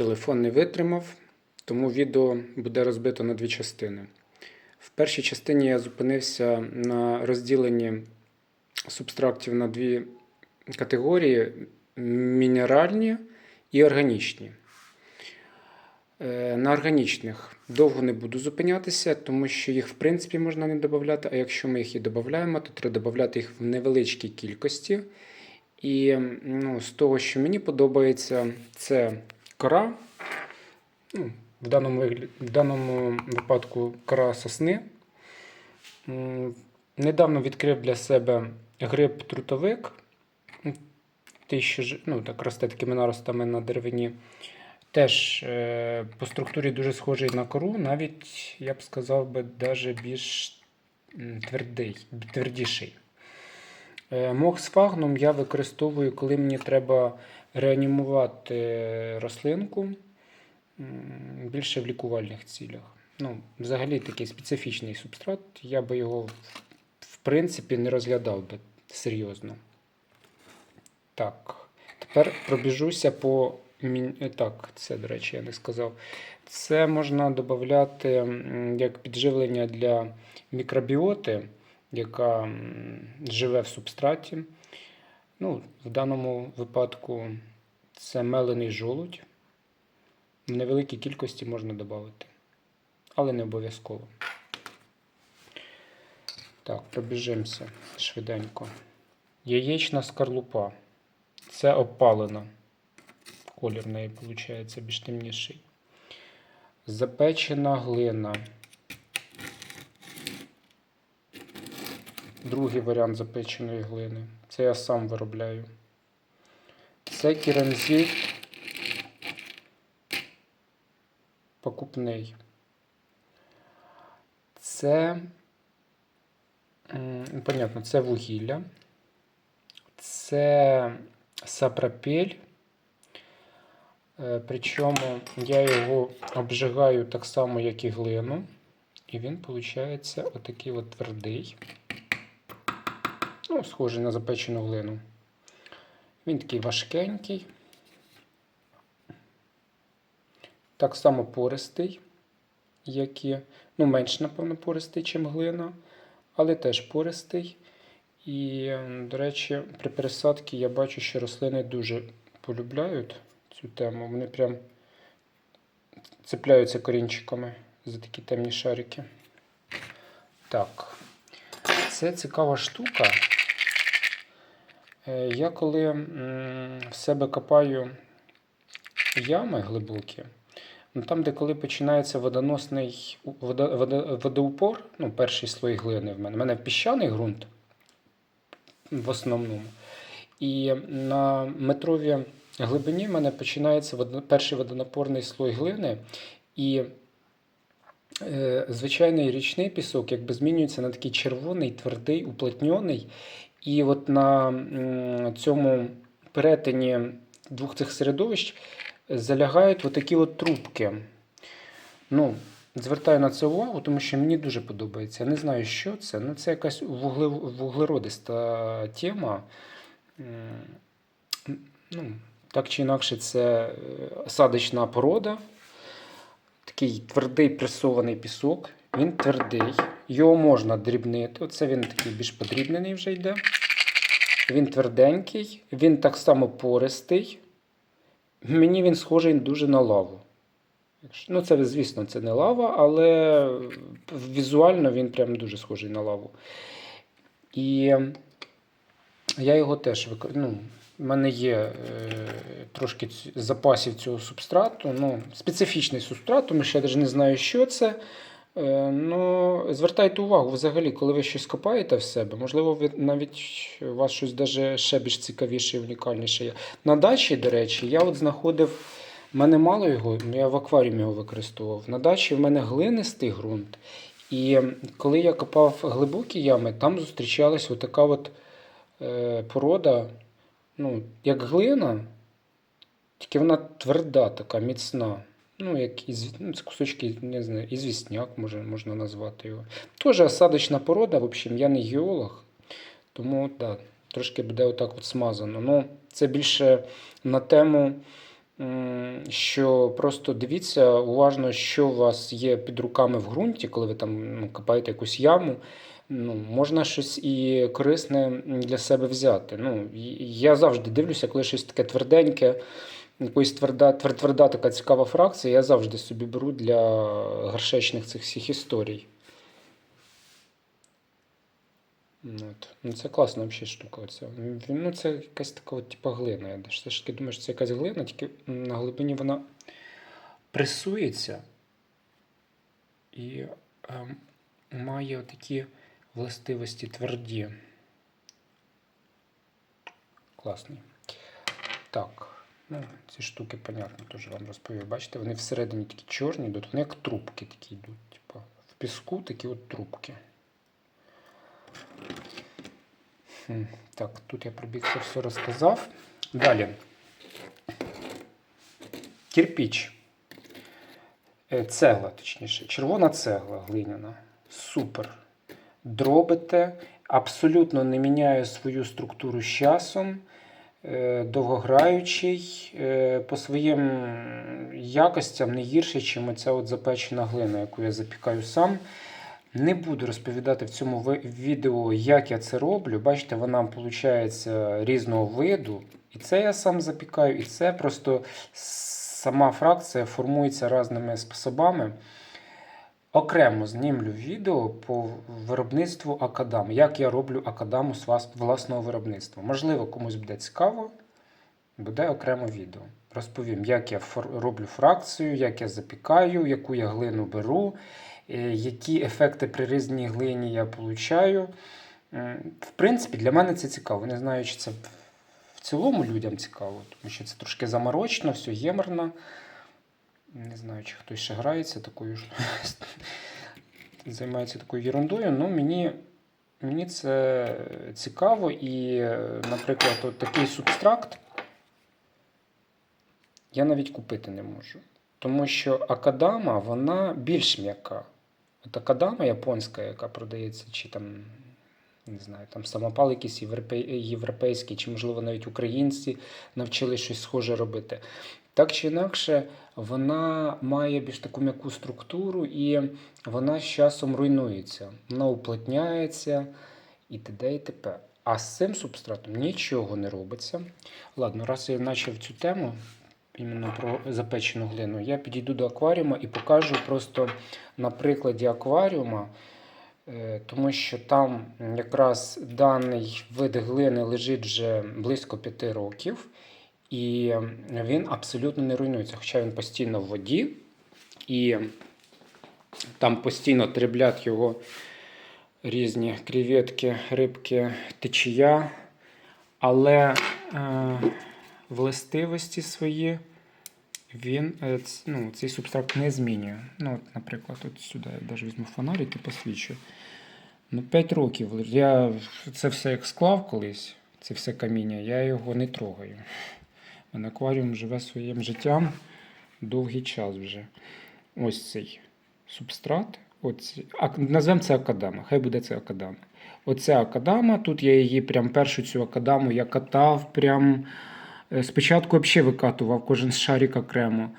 Телефон не витримав, тому відео буде розбито на дві частини. В першій частині я зупинився на розділенні субстрактів на дві категорії: мінеральні і органічні. Е, На органічних довго не буду зупинятися, тому що їх в принципі можна не додати, а якщо ми їх і додаємо, то треба додати їх в невеличкій кількості. І ну, з того, що мені подобається, це кора. Ну, в, даному, в даному випадку кора сосни. Недавно відкрив для себе гриб трутовик. Той, ну, так росте такими наростами на деревині. Теж е, по структурі дуже схожий на кору, навіть, я б сказав би, даже більш твердий, твердіший. Е, Мох сфагнум я використовую, коли мені треба реанімувати рослинку більше в лікувальних цілях. Ну, взагалі такий специфічний субстрат, я би його в- принципі не розглядав би серйозно. Так, тепер пробіжуся по Так, це, до речі, я не сказав. Це можна додати як підживлення для мікробіоти, яка живе в субстраті. Ну, в даному випадку це мелений жолудь. В невеликій кількості можна додати, але не обов'язково. Так, пробіжимося швиденько. Яєчна скорлупа. Це опалена. Колір в неї виходить більш темніший. Запечена глина. Другий варіант запеченої глини. Це я сам виробляю. Це керамзит покупний. Це, понятно, це вугілля. Це сапрапель. Е, Причому я його обжигаю так само, як і глину. І він виходить отакий от твердий. Ну, схожий на запечену глину. Він такий важкенький. Так само пористий, як і, ну, менш, напевно, пористий, ніж глина, але теж пористий. І, до речі, при пересадці я бачу, що рослини дуже полюбляють цю тему. Вони прям цепляються корінчиками за такі темні шарики. Так, це цікава штука. Е, Я коли в себе копаю ями глибокі, ну, там, де коли починається водоносний водо, водо, водоупор, ну, перший слой глини в мене. У мене піщаний ґрунт в основному. І на метровій глибині в мене починається перший водонапорний слой глини. І е, звичайний річний пісок якби змінюється на такий червоний, твердий, уплотньоний. І от на цьому перетині двох цих середовищ залягають отакі от трубки. Ну, звертаю на це увагу, тому що мені дуже подобається. Я не знаю, що це. Ну, це якась вуглеродиста тема. Ну, так чи інакше, це е, осадочна порода. Такий твердий пресований пісок. Він твердий. Його можна дрібнити. Оце він такий більш подрібнений вже йде. Він тверденький, він так само пористий. Мені він схожий дуже на лаву. Ну, це, звісно, це не лава, але візуально він прям дуже схожий на лаву. І я його теж використовую. Ну, в мене є е, трошки запасів цього субстрату. Ну, специфічний субстрат, тому що я навіть не знаю, що це. Е, ну, звертайте увагу, взагалі, коли ви щось копаєте в себе, можливо, ви навіть у вас щось даже ще більш цікавіше і унікальніше є. На дачі, до речі, я от знаходив. в мене мало його, ну я в акваріумі його використовував. На дачі в мене глинистий ґрунт. І коли я копав глибокі ями, там зустрічалась отака от е, порода, ну, як глина, тільки вона тверда, така міцна. Ну, як із, ну, це кусочки, не знаю, ізвісняк, може, можна назвати його. Теж осадочна порода, в общем, я не геолог, тому да, трошки буде отак от смазано. Ну, це більше на тему що просто дивіться уважно, що у вас є під руками в ґрунті, коли ви там ну, копаєте якусь яму. Ну, можна щось і корисне для себе взяти. Ну, я завжди дивлюся, коли щось таке тверденьке, якоїсь тверда, твер- тверда така цікава фракція, я завжди собі беру для горшечних цих всіх історій. Ну, От. Ну, це класна взагалі штука. Оця. Ну, це якась така от, типу, глина. Я все ж таки думаю, що це якась глина, тільки на глибині вона пресується і ем, має такі властивості тверді. Класний. Так. Ну, ці штуки, понятно, теж вам розповів. Бачите, вони всередині такі чорні йдуть, вони як трубки такі йдуть. Типу, в піску такі от трубки. Хм, Так, тут я про бік це все розказав. Далі. Кирпіч. Е, Цегла, точніше. Червона цегла глиняна. Супер. Дробите. Абсолютно не міняє свою структуру з часом. Е, Довгограючий. Е, По своїм якостям не гірше, ніж оця от запечена глина, яку я запікаю сам. Не буду розповідати в цьому відео, як я це роблю. Бачите, вона виходить різного виду. І це я сам запікаю, і це просто сама фракція формується різними способами. Окремо знімлю відео по виробництву акадам, як я роблю акадаму з власного виробництва. Можливо, комусь буде цікаво, буде окремо відео. Розповім, як я роблю фракцію, як я запікаю, яку я глину беру, е, які ефекти при різній глині я получаю. В принципі, для мене це цікаво. Не знаю, чи це в цілому людям цікаво, тому що це трошки заморочно, все ємерно. Не знаю, чи хтось ще грається такою ж. Займається такою ерундою. Ну, мені, мені це цікаво. І, наприклад, от такий субстракт я навіть купити не можу. Тому що акадама, вона більш м'яка. От акадама японська, яка продається, чи там, не знаю, там самопал якийсь європейський, чи, можливо, навіть українці навчили щось схоже робити. Так чи інакше, вона має більш таку м'яку структуру і вона з часом руйнується. Вона уплотняється і т.д. і т.п. А з цим субстратом нічого не робиться. Ладно, раз я почав цю тему, іменно про запечену глину, я підійду до акваріума і покажу просто на прикладі акваріума, е, тому що там якраз даний вид глини лежить вже близько 5 років, і він абсолютно не руйнується, хоча він постійно в воді, і там постійно треблять його різні креветки, рибки, течія, але е, властивості свої він е, ну, цей субстракт не змінює. Ну, от, наприклад, от сюди я навіть візьму фонарик і посвічу. Ну, 5 років. Я це все як склав колись, це все каміння, я його не трогаю. Акваріум живе своїм життям довгий час вже. Ось цей субстрат. Оці, назвемо це акадама. Хай буде це акадама. Оця акадама. Тут я її прям першу цю акадаму я катав. Прям е, спочатку взагалі викатував кожен шарик окремо.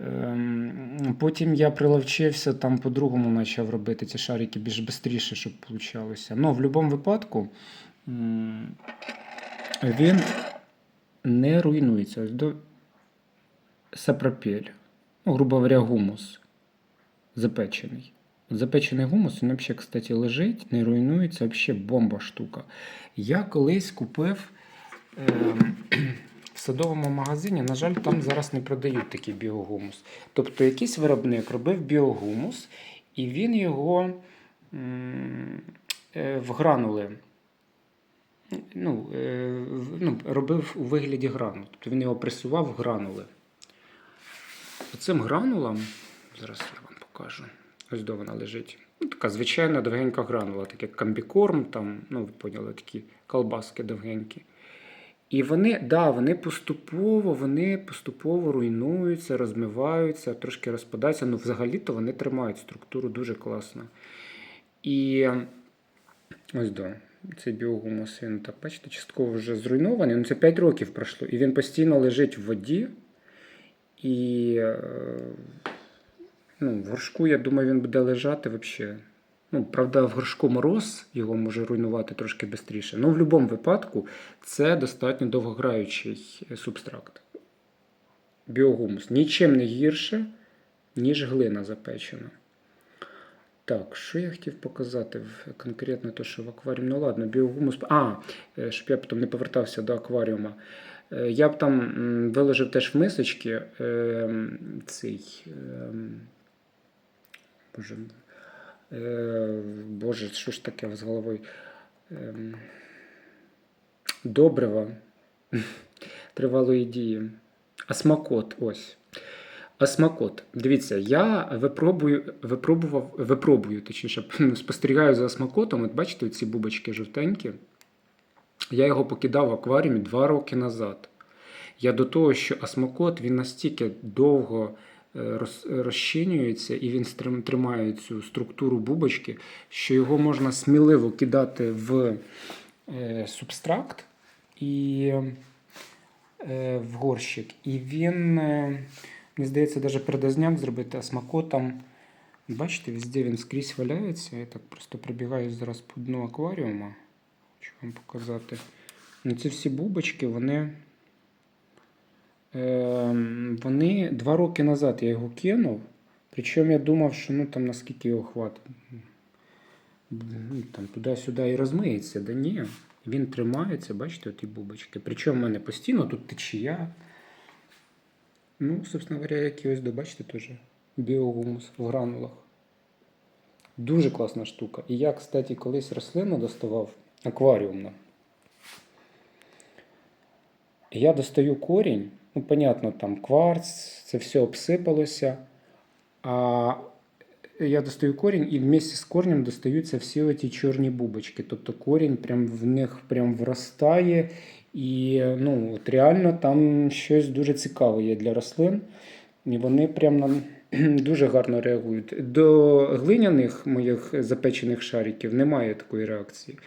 Ем, Потім я приловчився там по-другому почав робити ці шарики більш швидше, щоб вийшло. Ну, в будь-якому випадку він не руйнується. Ось до сапропель. Ну, грубо говоря, гумус запечений. Запечений гумус, він взагалі, кстати, лежить, не руйнується, взагалі бомба штука. Я колись купив ем, в садовому магазині, на жаль, там зараз не продають такий біогумус. Тобто якийсь виробник робив біогумус, і він його е, в гранули ну, е, ну, робив у вигляді гранул. Тобто він його пресував в гранули. Оцим гранулам, зараз я вам покажу. Ось де вона лежить. Ну, така звичайна довгенька гранула, так як комбікорм, там, ну, ви поняли, такі колбаски довгенькі. І вони, да, вони поступово, вони поступово руйнуються, розмиваються, трошки розпадаються. Ну, взагалі-то вони тримають структуру дуже класно. І ось да, цей біогумус, він так, бачите, частково вже зруйнований. Ну, це 5 років пройшло. І він постійно лежить в воді. І е, ну, в горшку, я думаю, він буде лежати взагалі. Ну, правда, в горшку мороз його може руйнувати трошки швидше. Ну, в будь-якому випадку це достатньо довгограючий субстракт. Біогумус. Нічим не гірше, ніж глина запечена. Так, що я хотів показати конкретно то, що в акваріумі. Ну ладно, біогумус. А, е, щоб я потім не повертався до акваріума. Е, Я б там виложив теж в мисочки е, цей. Боже, Боже, що ж таке з головою? Добрива тривалої дії. Асмакот, ось. Асмакот. Дивіться, я випробую, випробував, випробую, точніше, спостерігаю за асмакотом. От бачите, ці бубочки жовтенькі. Я його покидав в акваріумі два роки назад. Я до того, що асмакот він настільки довго е, роз- розчинюється і він тримає цю структуру бубочки, що його можна сміливо кидати в е, субстракт і е, в горщик. І він, мені здається, навіть передозняк зробити асмакотом. Бачите, везде він скрізь валяється. Я так просто прибігаю зараз по дну акваріума. Хочу вам показати. Ну, ці всі бубочки, вони. Ем, вони два роки назад я його кинув. Причому я думав, що ну там наскільки його хватить. Туди-сюди і розмиється. Да ні. Він тримається, бачите, оті бубочки. Причому в мене постійно тут течія. Ну, собственно говоря, як і ось до, бачите, теж біогумус в гранулах. Дуже класна штука. І я, кстати, колись рослину доставав акваріумно. Я достаю корінь, ну, понятно, там кварц, це все обсипалося. А я достаю корінь, і вместе з корнем достаються всі ті чорні бубочки. Тобто корінь прям в них прям вростає. І ну, от реально там щось дуже цікаве є для рослин. І вони прям дуже гарно реагують. До глиняних моїх запечених шариків немає такої реакції.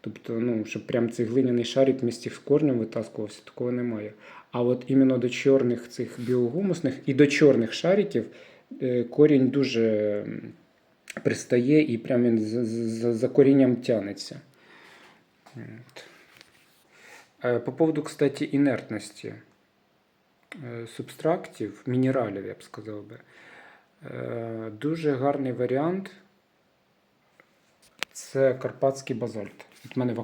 Тобто, ну, щоб прям цей глиняний шарик вместе з корнем витаскувався, такого немає. А от іменно до чорних цих біогумусних і до чорних шариків е, корінь дуже пристає і прям за, за, за корінням тянеться. От. Е, По поводу, кстати, інертності е, субстрактів, мінералів, я б сказав би. Е, Дуже гарний варіант це карпатський базальт. От мене в